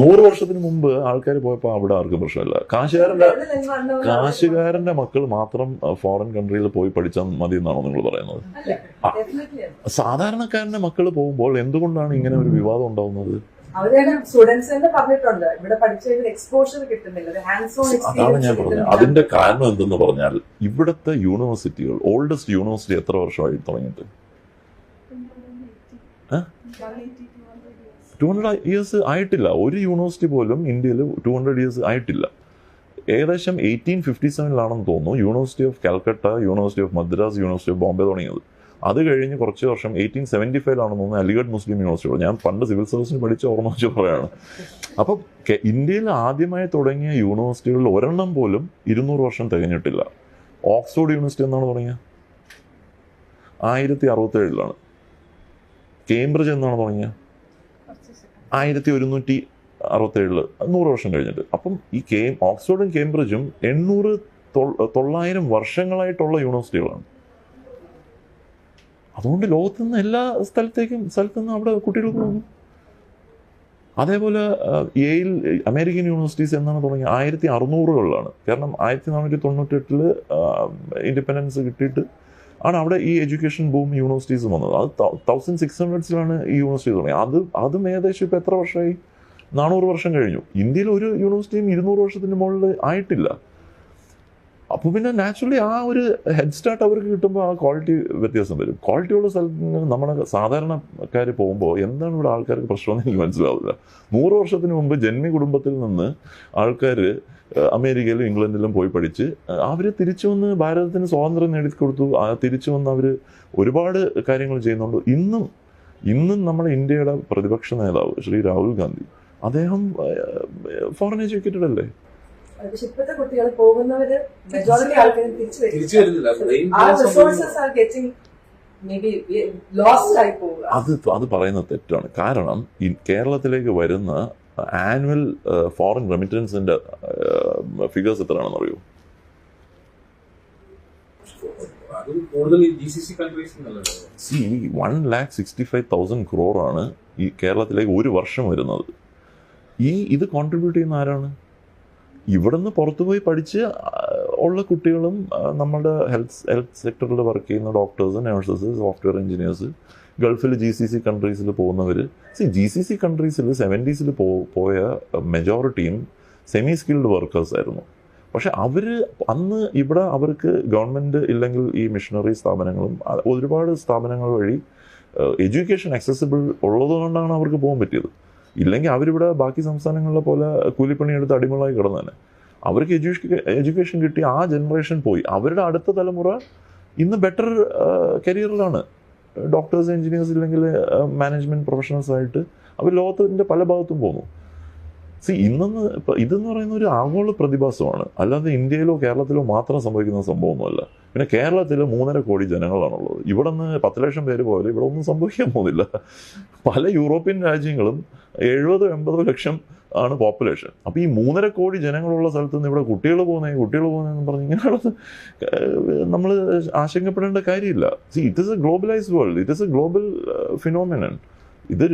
നൂറ് വർഷത്തിന് മുമ്പ് ആൾക്കാർ പോയപ്പോൾ അവിടെ ആർക്കും പ്രശ്നമില്ല. കാശുകാരന്റെ കാശുകാരന്റെ മക്കൾ മാത്രം ഫോറിൻ കൺട്രിയിൽ പോയി പഠിച്ചാൽ മതി എന്നാണോ നിങ്ങൾ പറയുന്നത്? സാധാരണക്കാരന്റെ സാധാരണക്കാരന്റെ മക്കൾ പോകുമ്പോൾ എന്തുകൊണ്ടാണ് ഇങ്ങനെ ഒരു വിവാദം ഉണ്ടാവുന്നത്? അവരുടെ സ്റ്റുഡൻസ് തന്നെ പറഞ്ഞിട്ടുണ്ട്. ഇവിടെ പഠിച്ചതിന് എക്സ്പോഷർ കിട്ടുന്നില്ല. അതാണ് ഞാൻ പറഞ്ഞത്. അതിന്റെ കാരണം എന്തെന്ന് പറഞ്ഞാൽ ഇവിടുത്തെ യൂണിവേഴ്സിറ്റികൾ ഓൾഡസ്റ്റ് യൂണിവേഴ്സിറ്റി എത്ര വർഷമായി തുടങ്ങിയിട്ട്? ടു ഹൺഡ്രഡ് ഇയേഴ്സ് ആയിട്ടില്ല. ഒരു യൂണിവേഴ്സിറ്റി പോലും ഇന്ത്യയിൽ ടു ഹൺഡ്രഡ് ഇയേഴ്സ് ആയിട്ടില്ല. ഏകദേശം എയ്റ്റീൻ ഫിഫ്റ്റി സെവനിലാണെന്ന് തോന്നുന്നു. University of Calcutta university of Madras university of Bombay തുടങ്ങിയത്. അത് കഴിഞ്ഞ് കുറച്ച് വർഷം എയ്റ്റീൻ സെവന്റി ഫൈവിലാണെന്ന് തോന്നുന്നു. അലിഗഡ് മുസ്ലിം യൂണിവേഴ്സിറ്റി ഞാൻ പണ്ട് സിവിൽ സർവീസിന് പഠിച്ച ഓർമ്മ വെച്ച് പറയാണ് അപ്പോൾ ഇന്ത്യയിൽ ആദ്യമായി തുടങ്ങിയ യൂണിവേഴ്സിറ്റികളിൽ ഒരെണ്ണം പോലും ഇരുന്നൂറ് വർഷം തികഞ്ഞിട്ടില്ല. ഓക്സ്ഫോർഡ് യൂണിവേഴ്സിറ്റി എന്നാണ് തുടങ്ങിയത് ആയിരത്തി അറുപത്തേഴിലാണ് കേംബ്രിഡ്ജ് എന്നാണ് തുടങ്ങിയത് ആയിരത്തി ഒരുന്നൂറ്റി അറുപത്തേഴിൽ നൂറ് വർഷം കഴിഞ്ഞിട്ട്. അപ്പം ഈ കേം ഓക്സ്ഫോർഡും കേംബ്രിഡ്ജും എണ്ണൂറ് തൊള്ളായിരം വർഷങ്ങളായിട്ടുള്ള യൂണിവേഴ്സിറ്റികളാണ്. അതുകൊണ്ട് ലോകത്ത് നിന്ന് എല്ലാ സ്ഥലത്തേക്കും സ്ഥലത്തു നിന്ന് അവിടെ കുട്ടികൾ പോകുന്നു. അതേപോലെ എയിൽ അമേരിക്കൻ യൂണിവേഴ്സിറ്റീസ് എന്നാണ് തുടങ്ങിയത് ആയിരത്തി അറുന്നൂറുകളിലാണ് കാരണം ആയിരത്തി നാനൂറ്റി തൊണ്ണൂറ്റെട്ടിൽ ഇൻഡിപെൻഡൻസ് കിട്ടിയിട്ട് ആണ് അവിടെ ഈ എഡ്യൂക്കേഷൻ ബൂം യൂണിവേഴ്സിറ്റീസ് വന്നത്. അത് തൗസൻഡ് സിക്സ് ഹൺഡ്രഡ്സിലാണ് ഈ യൂണിവേഴ്സിറ്റി തുടങ്ങിയത് അത് അതും ഏകദേശം ഇപ്പോൾ എത്ര വർഷമായി? നാനൂറ് വർഷം കഴിഞ്ഞു. ഇന്ത്യയിൽ ഒരു യൂണിവേഴ്സിറ്റിയും ഇരുന്നൂറ് വർഷത്തിന് മുകളിൽ ആയിട്ടില്ല. അപ്പോൾ പിന്നെ നാച്ചുറലി ആ ഒരു ഹെഡ് സ്റ്റാർട്ട് അവർക്ക് കിട്ടുമ്പോൾ ആ ക്വാളിറ്റി വ്യത്യാസം വരും. ക്വാളിറ്റി ഉള്ള സ്ഥലത്ത് നമ്മുടെ സാധാരണക്കാർ പോകുമ്പോൾ എന്താണ് ഇവിടെ ആൾക്കാർക്ക് പ്രശ്നമെന്ന് എനിക്ക് മനസ്സിലാവില്ല നൂറ് വർഷത്തിന് മുമ്പ് ജന്മി കുടുംബത്തിൽ നിന്ന് ആൾക്കാർ അമേരിക്കയിലും ഇംഗ്ലണ്ടിലും പോയി പഠിച്ച് അവർ തിരിച്ചു വന്ന് ഭാരതത്തിന് സ്വാതന്ത്ര്യം നേടിക്കൊടുത്തു. തിരിച്ചു വന്ന് അവർ ഒരുപാട് കാര്യങ്ങൾ ചെയ്യുന്നുണ്ട്. ഇന്നും ഇന്നും നമ്മുടെ ഇന്ത്യയുടെ പ്രതിപക്ഷ നേതാവ് ശ്രീ രാഹുൽ ഗാന്ധി അദ്ദേഹം ഫോറിൻ എഡ്യൂക്കേറ്റഡ് അല്ലേ? പക്ഷെ ഇപ്പോഴത്തെ കുട്ടികൾ പോകുന്നവര് മെജോറിറ്റി ആൾക്കാരും തിരിച്ചു തിരിച്ചു വരും വരുന്നില്ല ആ റിസോഴ്സസ് ആർ ഗെറ്റിംഗ് അത് അത് പറയുന്നത് തെറ്റാണ്. കാരണം ഈ കേരളത്തിലേക്ക് വരുന്ന ആനുവൽ ഫോറിൻ റെമിറ്റൻസിന്റെ ഫിഗേഴ്സ് എത്രയാണെന്ന് അറിയൂ? See one lakh sixty five thousand ക്രോറാണ് ഈ കേരളത്തിലേക്ക് ഒരു വർഷം വരുന്നത്. ഈ ഇത് കോൺട്രിബ്യൂട്ട് ചെയ്യുന്ന ആരാണ്? ഇവിടുന്ന് പുറത്തുപോയി പഠിച്ച് ഉള്ള കുട്ടികളും നമ്മുടെ ഹെൽത്ത് ഹെൽത്ത് സെക്ടറിൽ വർക്ക് ചെയ്യുന്ന ഡോക്ടേഴ്സ് നേഴ്സസ് സോഫ്റ്റ്വെയർ എഞ്ചിനീയേഴ്സ് ഗൾഫിൽ ജി സി സി കൺട്രീസിൽ പോകുന്നവർ സി ജി സി സി കൺട്രീസിൽ സെവന്റീസിൽ പോ പോയ മെജോറിറ്റിയും സെമി സ്കിൽഡ് വർക്കേഴ്സ് ആയിരുന്നു. പക്ഷെ അവർ അന്ന് ഇവിടെ അവർക്ക് ഗവൺമെന്റ് ഇല്ലെങ്കിൽ ഈ മിഷണറി സ്ഥാപനങ്ങളും ഒരുപാട് സ്ഥാപനങ്ങൾ വഴി എഡ്യൂക്കേഷൻ അക്സസിബിൾ ഉള്ളതുകൊണ്ടാണ് അവർക്ക് പോകാൻ പറ്റിയത്. ഇല്ലെങ്കിൽ അവരിവിടെ ബാക്കി സംസ്ഥാനങ്ങളിലെ പോലെ കൂലിപ്പണിയെടുത്ത് അടിമകളായി കിടന്നതന്നെ അവർക്ക് എഡ്യൂക്കേഷൻ എഡ്യൂക്കേഷൻ കിട്ടി ആ ജനറേഷൻ പോയി. അവരുടെ അടുത്ത തലമുറ ഇന്ന് ബെറ്റർ കരിയറിലാണ്. ഡോക്ടേഴ്സ് എഞ്ചിനീയേഴ്സ് ഇല്ലെങ്കിൽ മാനേജ്മെന്റ് പ്രൊഫഷണൽസ് ആയിട്ട് അവർ ലോകത്തിന്റെ പല ഭാഗത്തും പോകുന്നു സി ഇന്നെന്ന് ഇപ്പം ഇതെന്ന് പറയുന്ന ഒരു ആഗോള പ്രതിഭാസമാണ്. അല്ലാതെ ഇന്ത്യയിലോ കേരളത്തിലോ മാത്രം സംഭവിക്കുന്ന സംഭവമൊന്നുമല്ല. പിന്നെ കേരളത്തിൽ മൂന്നര കോടി ജനങ്ങളാണുള്ളത്. ഇവിടെ നിന്ന് പത്ത് ലക്ഷം പേര് പോലെ ഇവിടെ ഒന്നും സംഭവിക്കാൻ പോകുന്നില്ല. പല യൂറോപ്യൻ രാജ്യങ്ങളും എഴുപതോ എൺപതോ ലക്ഷം ആണ് പോപ്പുലേഷൻ. അപ്പോൾ ഈ മൂന്നര കോടി ജനങ്ങളുള്ള സ്ഥലത്ത് നിന്ന് ഇവിടെ കുട്ടികൾ പോകുന്നേ കുട്ടികൾ പോകുന്നതെന്ന് പറഞ്ഞ് ഇങ്ങനെയുള്ളത് നമ്മൾ ആശങ്കപ്പെടേണ്ട കാര്യമില്ല. See it is a globalised world it is a global phenomenon ഇത്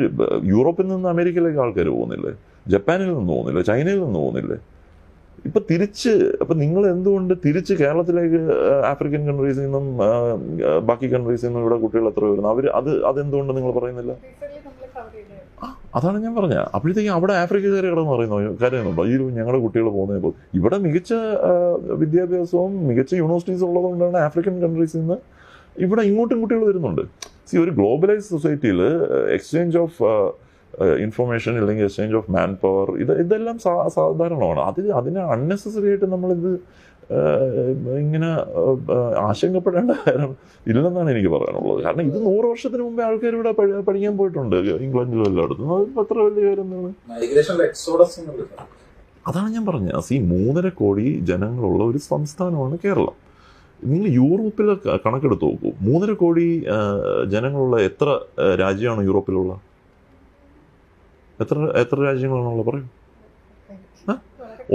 യൂറോപ്പിൽ നിന്ന് അമേരിക്കയിലേക്ക് ആൾക്കാർ പോകുന്നില്ലേ? ജപ്പാനിൽ നിന്ന് പോകുന്നില്ല ചൈനയിൽ നിന്ന് പോകുന്നില്ലേ? ഇപ്പൊ തിരിച്ച് അപ്പൊ നിങ്ങൾ എന്തുകൊണ്ട് തിരിച്ച് കേരളത്തിലേക്ക് ആഫ്രിക്കൻ കൺട്രീസിൽ നിന്നും ബാക്കി കൺട്രീസിൽ നിന്നും ഇവിടെ കുട്ടികൾ എത്ര വരുന്നു? അവർ അത് അതെന്തുകൊണ്ട് നിങ്ങൾ പറയുന്നില്ല? അതാണ് ഞാൻ പറഞ്ഞത് അപ്പോഴത്തേക്കും അവിടെ ആഫ്രിക്ക കയറി കിടന്ന് പറയുന്നു? കാര്യമുണ്ടോ ഈ ഞങ്ങളുടെ കുട്ടികൾ പോകുന്നത് ഇവിടെ മികച്ച വിദ്യാഭ്യാസവും മികച്ച യൂണിവേഴ്സിറ്റീസ് ഉള്ളതുകൊണ്ടാണ് ആഫ്രിക്കൻ കൺട്രീസിൽ നിന്ന് ഇവിടെ ഇങ്ങോട്ടും കുട്ടികൾ വരുന്നുണ്ട്. സി ഒരു ഗ്ലോബലൈസ് സൊസൈറ്റിയിൽ എക്സ്ചേഞ്ച് ഓഫ് ഇൻഫർമേഷൻ അല്ലെങ്കിൽ എക്സ്ചേഞ്ച് ഓഫ് മാൻ പവർ ഇത് ഇതെല്ലാം സാധാരണമാണ്. അത് അതിന് അൺനെസസറി ആയിട്ട് നമ്മളിത് ഇങ്ങനെ ആശങ്കപ്പെടേണ്ട കാര്യം ഇല്ലെന്നാണ് എനിക്ക് പറയാനുള്ളത്. കാരണം ഇത് നൂറ് വർഷത്തിന് മുമ്പേ ആൾക്കാർ ഇവിടെ പഠിക്കാൻ പോയിട്ടുണ്ട്. ഇംഗ്ലണ്ടിലും എല്ലായിടത്തും. അത് അത്ര വലിയ കാര്യം എന്താണ്? അതാണ് ഞാൻ പറഞ്ഞത്. ഈ മൂന്നര കോടി ജനങ്ങളുള്ള ഒരു സംസ്ഥാനമാണ് കേരളം. നിങ്ങൾ യൂറോപ്പിലെ കണക്കെടുത്ത് നോക്കൂ. മൂന്നര കോടി ജനങ്ങളുള്ള എത്ര രാജ്യമാണ് യൂറോപ്പിലുള്ള? എത്ര എത്ര രാജ്യങ്ങളാണുള്ളത്? പറയൂ.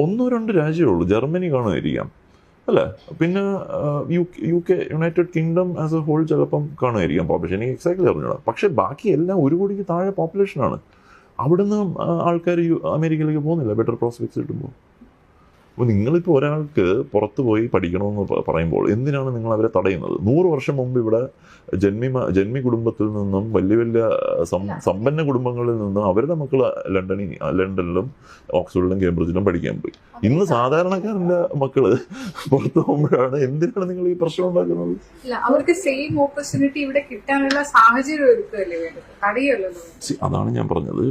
ഒന്നോ രണ്ട് രാജ്യമേ ഉള്ളൂ. ജർമ്മനി കാണുമായിരിക്കാം. അല്ലേ? പിന്നെ U U K United Kingdom as a whole ചിലപ്പം കാണുമായിരിക്കാം പോപ്പുലേഷൻ എനിക്ക് എക്സാക്ട്ലി അറിഞ്ഞോളാം പക്ഷേ ബാക്കി എല്ലാം ഒരു കോടിക്ക് താഴെ പോപ്പുലേഷനാണ് അവിടുന്ന് ആൾക്കാർ അമേരിക്കയിലേക്ക് പോകുന്നില്ല. ബെറ്റർ പ്രോസ്പെക്ട്സ് കിട്ടുമ്പോൾ അപ്പോൾ നിങ്ങളിപ്പോൾ ഒരാൾക്ക് പുറത്തു പോയി പഠിക്കണമെന്ന് പറയുമ്പോൾ എന്തിനാണ് നിങ്ങൾ അവരെ തടയുന്നത്? നൂറ് വർഷം മുമ്പ് ഇവിടെ ജന്മി ജന്മി കുടുംബത്തിൽ നിന്നും വലിയ വലിയ സമ്പന്ന കുടുംബങ്ങളിൽ നിന്നും അവരുടെ മക്കൾ ലണ്ടനിൽ ലണ്ടനിലും ഓക്സ്ഫോർഡിലും കേംബ്രിഡ്ജിലും പഠിക്കാൻ പോയി. ഇന്ന് സാധാരണക്കാരന്റെ മക്കൾ പുറത്ത് പോകുമ്പോഴാണ് എന്തിനാണ് നിങ്ങൾ ഈ പ്രശ്നം ഉണ്ടാക്കുന്നത്? അവർക്ക് സെയിം ഓപ്പർച്യൂണിറ്റി ഇവിടെ കിട്ടാനുള്ള സാഹചര്യം ഒരുക്കുകയല്ലേ വേണ്ടത്? അതാണ് ഞാൻ പറഞ്ഞത്.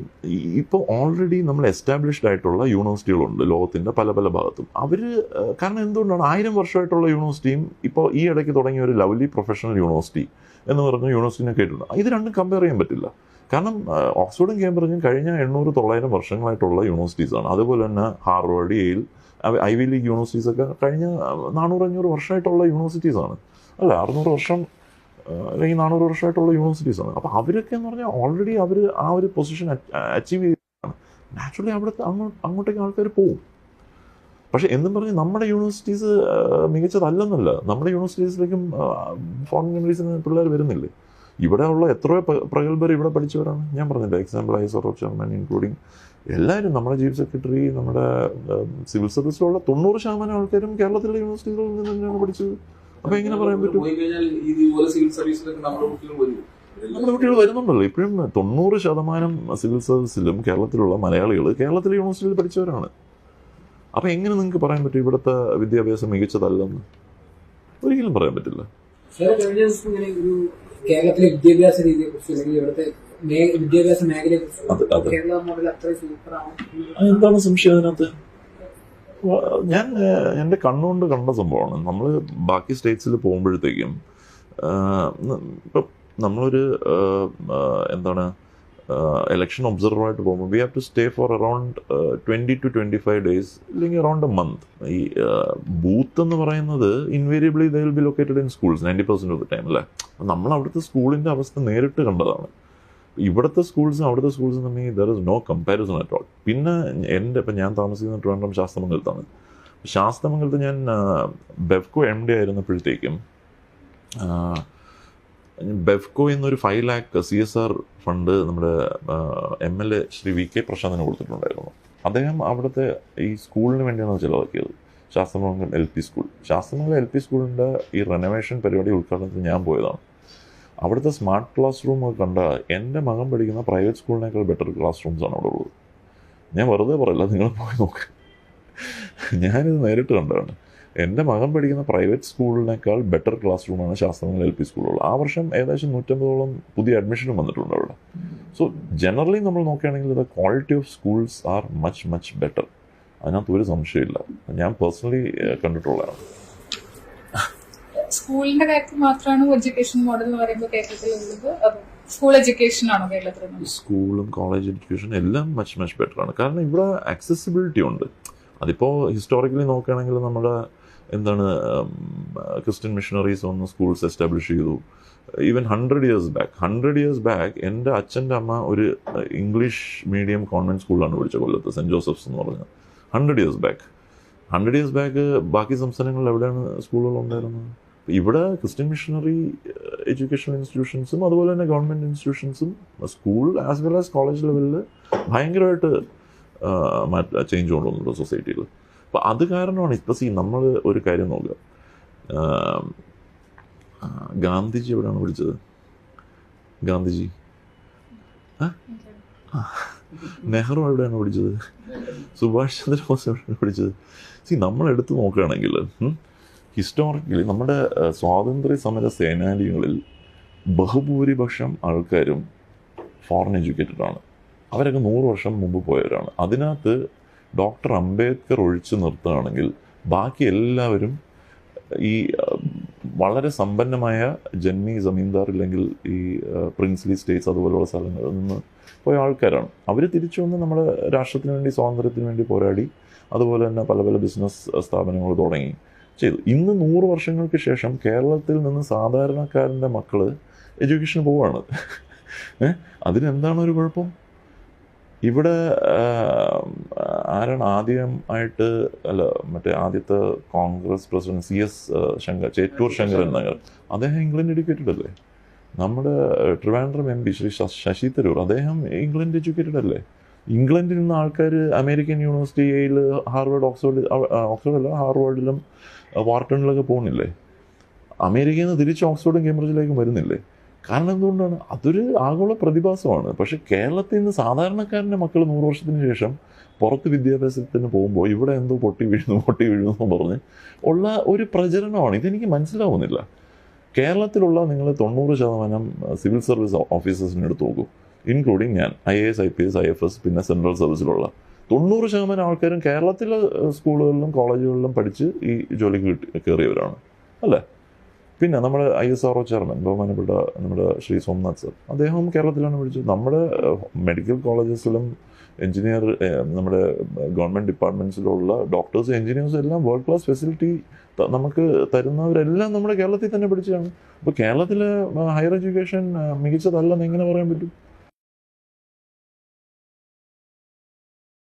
ഇപ്പോൾ ഓൾറെഡി നമ്മൾ എസ്റ്റാബ്ലിഷ്ഡ് ആയിട്ടുള്ള യൂണിവേഴ്സിറ്റികളുണ്ട് ലോകത്തിന്റെ പല പല ഭാഗത്തും. അവർ കാരണം എന്തുകൊണ്ടാണ്? ആയിരം വർഷമായിട്ടുള്ള യൂണിവേഴ്സിറ്റിയും ഇപ്പോൾ ഈ ഇടയ്ക്ക് തുടങ്ങിയ ഒരു ലവ്ലി പ്രൊഫഷണൽ യൂണിവേഴ്സിറ്റി എന്ന് പറഞ്ഞ യൂണിവേഴ്സിറ്റിനെ കേട്ടിട്ടുണ്ട്. ഇത് രണ്ടും കമ്പയർ ചെയ്യാൻ പറ്റില്ല. കാരണം ഓക്സ്ഫോർഡും കേംബ്രിഡ്ജും കഴിഞ്ഞ എണ്ണൂറ് തൊള്ളായിരം വർഷങ്ങളായിട്ടുള്ള യൂണിവേഴ്സിറ്റീസാണ് അതുപോലെ തന്നെ Harvard Yale Ivy league universities ഒക്കെ കഴിഞ്ഞ നാനൂറ് അഞ്ഞൂറ് വർഷമായിട്ടുള്ള യൂണിവേഴ്സിറ്റീസാണ് അല്ല അറുന്നൂറ് വർഷം അല്ലെങ്കിൽ നാനൂറ് വർഷമായിട്ടുള്ള യൂണിവേഴ്സിറ്റീസാണ് അപ്പോൾ അവരൊക്കെ എന്ന് പറഞ്ഞാൽ ഓൾറെഡി അവർ ആ ഒരു പൊസിഷൻ അച്ചീവ് ചെയ്താണ് നാച്ചുറലി അവിടുത്തെ അങ്ങോട്ട് അങ്ങോട്ടേക്ക് ആൾക്കാർ പോവും. പക്ഷേ എന്നും പറഞ്ഞ് നമ്മുടെ യൂണിവേഴ്സിറ്റീസ് മികച്ചതല്ലെന്നല്ല. നമ്മുടെ യൂണിവേഴ്സിറ്റീസിലേക്കും ഫോറിൻ കൺട്രീസിന് പിള്ളേർ വരുന്നില്ലേ? ഇവിടെ ഉള്ള എത്രയോ പ്രഗത്ഭർ ഇവിടെ പഠിച്ചവരാണ്. ഞാൻ പറഞ്ഞില്ല example I sorrow chairman including എല്ലാവരും നമ്മുടെ ചീഫ് സെക്രട്ടറി നമ്മുടെ സിവിൽ സർവീസിലുള്ള തൊണ്ണൂറ് ശതമാനം ആൾക്കാരും കേരളത്തിലെ യൂണിവേഴ്സിറ്റികളിൽ നിന്ന് തന്നെയാണ് പഠിച്ചത്. അപ്പോൾ എങ്ങനെ പറയാൻ പറ്റും? നമ്മുടെ കുട്ടികൾ വരുന്നുണ്ടല്ലോ. ഇപ്പോഴും തൊണ്ണൂറ് ശതമാനം സിവിൽ സർവീസിലും കേരളത്തിലുള്ള മലയാളികൾ കേരളത്തിലെ യൂണിവേഴ്സിറ്റിയിൽ പഠിച്ചവരാണ്. അപ്പം എങ്ങനെ നിങ്ങൾക്ക് പറയാൻ പറ്റും ഇവിടുത്തെ വിദ്യാഭ്യാസം മികച്ചതല്ലെന്ന്? ഒരിക്കലും പറയാൻ പറ്റില്ല. സാർ കഴിഞ്ഞ ദിവസം ഇങ്ങനെ ഒരു കേരളത്തിലെ വിദ്യാഭ്യാസ രീതിയെ കുറിച്ച് അല്ലെങ്കിൽ ഇവിടുത്തെ മേ- വിദ്യാഭ്യാസ മേഖലയെ അത് കുറിച്ച് കേരള മോഡൽ സൂപ്പറാണ് എന്താണ് സംശയം അതിനകത്ത്? ഞാൻ എന്റെ എന്റെ കണ്ണുകൊണ്ട് കണ്ട സംഭവമാണ്. നമ്മൾ ബാക്കി സ്റ്റേറ്റ്സിൽ പോകുമ്പോഴത്തേക്കും ഇപ്പം നമ്മളൊരു എന്താണ് ഇലക്ഷൻ ഒബ്സർവറായിട്ട് പോകുമ്പോൾ we have to stay for around twenty two twenty five days അല്ലെങ്കിൽ അറൗണ്ട് എ മന്ത് ഈ ബൂത്ത് എന്ന് പറയുന്നത് invariably they will be located in schools ninety percent of the time അല്ലേ? അപ്പം നമ്മൾ അവിടുത്തെ സ്കൂളിന്റെ അവസ്ഥ നേരിട്ട് കണ്ടതാണ്. ഇവിടുത്തെ സ്കൂൾസും അവിടുത്തെ സ്കൂൾസും തമ്മിൽ there is no comparison at all പിന്നെ എന്റെ ഇപ്പം ഞാൻ താമസിക്കുന്ന ട്രിവാൻഡ്രം ശാസ്ത്രമംഗലത്താണ് ശാസ്ത്രമംഗലത്ത് ഞാൻ ബെഫ്കോ എം ഡി ആയിരുന്നപ്പോഴത്തേക്കും ആ, ബെഫ്കോ എന്നൊരു five lakh C S R fund നമ്മുടെ M L A Shri V K പ്രശാന്തിന് കൊടുത്തിട്ടുണ്ടായിരുന്നു. അദ്ദേഹം അവിടുത്തെ ഈ സ്കൂളിന് വേണ്ടിയാണ് ചിലവാക്കിയത്. Sasthramangalam L P school. Sasthramangalam L P സ്കൂളിന്റെ ഈ റെനോവേഷൻ പരിപാടി ഉദ്ഘാടനത്തിന് ഞാൻ പോയതാണ്. അവിടുത്തെ സ്മാർട്ട് ക്ലാസ് റൂം ഒക്കെ കണ്ട എന്റെ മകൻ പഠിക്കുന്ന പ്രൈവറ്റ് സ്കൂളിനേക്കാൾ ബെറ്റർ ക്ലാസ് റൂംസ് ആണ് അവിടെ ഉള്ളത്. ഞാൻ വെറുതെ പറയില്ല നിങ്ങൾ പോയി നോക്ക്. ഞാനിത് നേരിട്ട് കണ്ടതാണ്. എന്റെ മകൻ പഠിക്കുന്ന പ്രൈവറ്റ് സ്കൂളിനേക്കാൾ ബെറ്റർ ക്ലാസ് റൂമാണ് ശാസ്ത്രങ്ങൾ എൽ പി സ്കൂളുകൾ ആ വർഷം ഏകദേശം നൂറ്റമ്പതോളം പുതിയ അഡ്മിഷനും വന്നിട്ടുണ്ട് അവിടെ. സോ ജനറലി നമ്മൾ നോക്കുകയാണെങ്കിൽ the quality of schools are much much better അതിനകത്ത് ഒരു സംശയമില്ല. ഞാൻ പേഴ്സണലി കണ്ടിട്ടുള്ളതാണ്. സ്കൂളിന്റെ കാര്യത്തിൽ മാത്രമാണ് എഡ്യൂക്കേഷൻ മോഡൽ എന്ന് പറയുമ്പോൾ കേരളത്തിലുള്ളത്. അത് സ്കൂൾ എഡ്യൂക്കേഷൻ ആണോ കേരളത്തിൽ സ്കൂളും കോളേജ് എഡ്യൂക്കേഷൻ എല്ലാം മച്ച് മച്ച് ബെറ്റർ ആണ്. കാരണം ഇവിടെ ആക്സസിബിലിറ്റി ഉണ്ട്. അതിപ്പോൾ ഹിസ്റ്റോറിക്കലി നോക്കുകയാണെങ്കിൽ നമ്മുടെ എന്താണ് ക്രിസ്ത്യൻ മിഷണറീസ് വന്ന് സ്കൂൾസ് എസ്റ്റാബ്ലിഷ് ചെയ്തു. Even hundred years back hundred years back എന്റെ അച്ഛന്റെ അമ്മ ഒരു ഇംഗ്ലീഷ് മീഡിയം കോൺവെന്റ് സ്കൂളിലാണ് പഠിച്ച കൊല്ലത്ത് സെന്റ് ജോസഫ്സ് എന്ന് പറഞ്ഞത് hundred years back hundred years back ബാക്കി സംസ്ഥാനങ്ങളിൽ എവിടെയാണ് സ്കൂളുകൾ ഉണ്ടായിരുന്നത്? ഇവിടെ ക്രിസ്ത്യൻ മിഷണറി എഡ്യൂക്കേഷണൽ ഇൻസ്റ്റിറ്റ്യൂഷൻസും അതുപോലെ തന്നെ government ഇൻസ്റ്റിറ്റ്യൂഷൻസും school as well as college ലെവലിൽ ഭയങ്കരമായിട്ട് മാറ്റ ചേഞ്ച് കൊണ്ടുവന്നുണ്ട് സൊസൈറ്റിയിൽ അപ്പോൾ അത് കാരണമാണ് ഇപ്പോൾ സി നമ്മൾ ഒരു കാര്യം നോക്കുക. ഗാന്ധിജി എവിടെയാണ് വിളിച്ചത്? ഗാന്ധിജി. നെഹ്റു എവിടെയാണ് പഠിച്ചത് സുഭാഷ് ചന്ദ്രബോസ് എവിടെയാണ് പഠിച്ചത് സി നമ്മൾ എടുത്തു നോക്കുകയാണെങ്കിൽ ഹിസ്റ്റോറിക്കലി നമ്മുടെ സ്വാതന്ത്ര്യ സമര സേനാനികളിൽ ബഹുഭൂരിപക്ഷം ആൾക്കാരും ഫോറിൻ എഡ്യൂക്കേറ്റഡ് ആണ്. അവരൊക്കെ നൂറ് വർഷം മുമ്പ് പോയവരാണ്. അതിനകത്ത് ഡോക്ടർ അംബേദ്കർ ഒഴിച്ചു നിർത്തുകയാണെങ്കിൽ ബാക്കി എല്ലാവരും ഈ വളരെ സമ്പന്നമായ ജന്മി ജമീന്ദാർ ഇല്ലെങ്കിൽ ഈ പ്രിൻസ്ലി സ്റ്റേറ്റ്സ് അതുപോലെയുള്ള സ്ഥലങ്ങളിൽ നിന്ന് പോയ ആൾക്കാരാണ്. അവർ തിരിച്ചു വന്ന് നമ്മുടെ രാഷ്ട്രത്തിന് വേണ്ടി സ്വാതന്ത്ര്യത്തിന് വേണ്ടി പോരാടി അതുപോലെ തന്നെ പല പല ബിസിനസ് സ്ഥാപനങ്ങൾ തുടങ്ങി ചെയ്തു. ഇന്ന് നൂറ് വർഷങ്ങൾക്ക് ശേഷം കേരളത്തിൽ നിന്ന് സാധാരണക്കാരന്റെ മക്കൾ എഡ്യൂക്കേഷന് പോവുകയാണ്. അതിനെന്താണ് ഒരു കുഴപ്പം? ഇവിടെ ആരാണ് ആദ്യമായിട്ട് അല്ല മറ്റേ ആദ്യത്തെ Congress president C S Shankar Chettur Sankaran Nagar അദ്ദേഹം ഇംഗ്ലണ്ട് എഡ്യൂക്കേറ്റഡ് അല്ലേ? നമ്മുടെ ട്രിവാൻഡ്രം എം പി ശ്രീ ശശി തരൂർ അദ്ദേഹം ഇംഗ്ലണ്ട് എഡ്യൂക്കേറ്റഡ് അല്ലേ? ഇംഗ്ലണ്ടിൽ നിന്ന് ആൾക്കാർ അമേരിക്കൻ യൂണിവേഴ്സിറ്റിയിൽ ഹാർവേഡ് ഓക്സ്ഫോർഡ് ഓക്സ്ഫോർഡ് അല്ല ഹാർവേഡിലും വാർട്ടണിലൊക്കെ പോകുന്നില്ലേ അമേരിക്കയിൽ നിന്ന് തിരിച്ച് ഓക്സ്ഫോർഡും കേംബ്രിഡ്ജിലേക്കും വരുന്നില്ലേ? കാരണം എന്തുകൊണ്ടാണ്? അതൊരു ആഗോള പ്രതിഭാസമാണ്. പക്ഷേ കേരളത്തിൽ നിന്ന് സാധാരണക്കാരന്റെ മക്കൾ നൂറ് വർഷത്തിന് ശേഷം പുറത്ത് വിദ്യാഭ്യാസത്തിന് പോകുമ്പോൾ ഇവിടെ എന്തോ പൊട്ടി വീഴുന്നു പൊട്ടി വീഴുന്നു എന്ന് പറഞ്ഞ് ഉള്ള ഒരു പ്രചരണമാണ്. ഇതെനിക്ക് മനസ്സിലാവുന്നില്ല. കേരളത്തിലുള്ള നിങ്ങൾ തൊണ്ണൂറ് ശതമാനം സിവിൽ സർവീസ് ഓഫീസേഴ്സിനെ എടുത്ത് നോക്കൂ. ഇൻക്ലൂഡിങ് ഞാൻ I A S I P S I F S പിന്നെ സെൻട്രൽ സർവീസിലുള്ള. തൊണ്ണൂറ് ശതമാനം ആൾക്കാരും കേരളത്തിലെ സ്കൂളുകളിലും കോളേജുകളിലും പഠിച്ച് ഈ ജോലിക്ക് കയറിയവരാണ്. അല്ലേ? പിന്നെ നമ്മുടെ I S R O chairman ബഹുമാനപ്പെട്ട നമ്മുടെ ശ്രീ സോംനാഥ് സർ. അദ്ദേഹം കേരളത്തിലാണ് പഠിച്ചത്. നമ്മുടെ മെഡിക്കൽ കോളേജസിലും എഞ്ചിനീയർ നമ്മുടെ ഗവൺമെന്റ് ഡിപ്പാർട്ട്മെന്റ്സിലുള്ള ഡോക്ടേഴ്സ് എഞ്ചിനീയേഴ്സ് എല്ലാം വേൾഡ് ക്ലാസ് ഫെസിലിറ്റി നമുക്ക് തരുന്നവരെല്ലാം നമ്മുടെ കേരളത്തിൽ തന്നെ പഠിച്ചതാണ്. അപ്പോൾ കേരളത്തിലെ ഹയർ എഡ്യൂക്കേഷൻ മികച്ചതല്ലെന്ന് എങ്ങനെ പറയാൻ പറ്റും?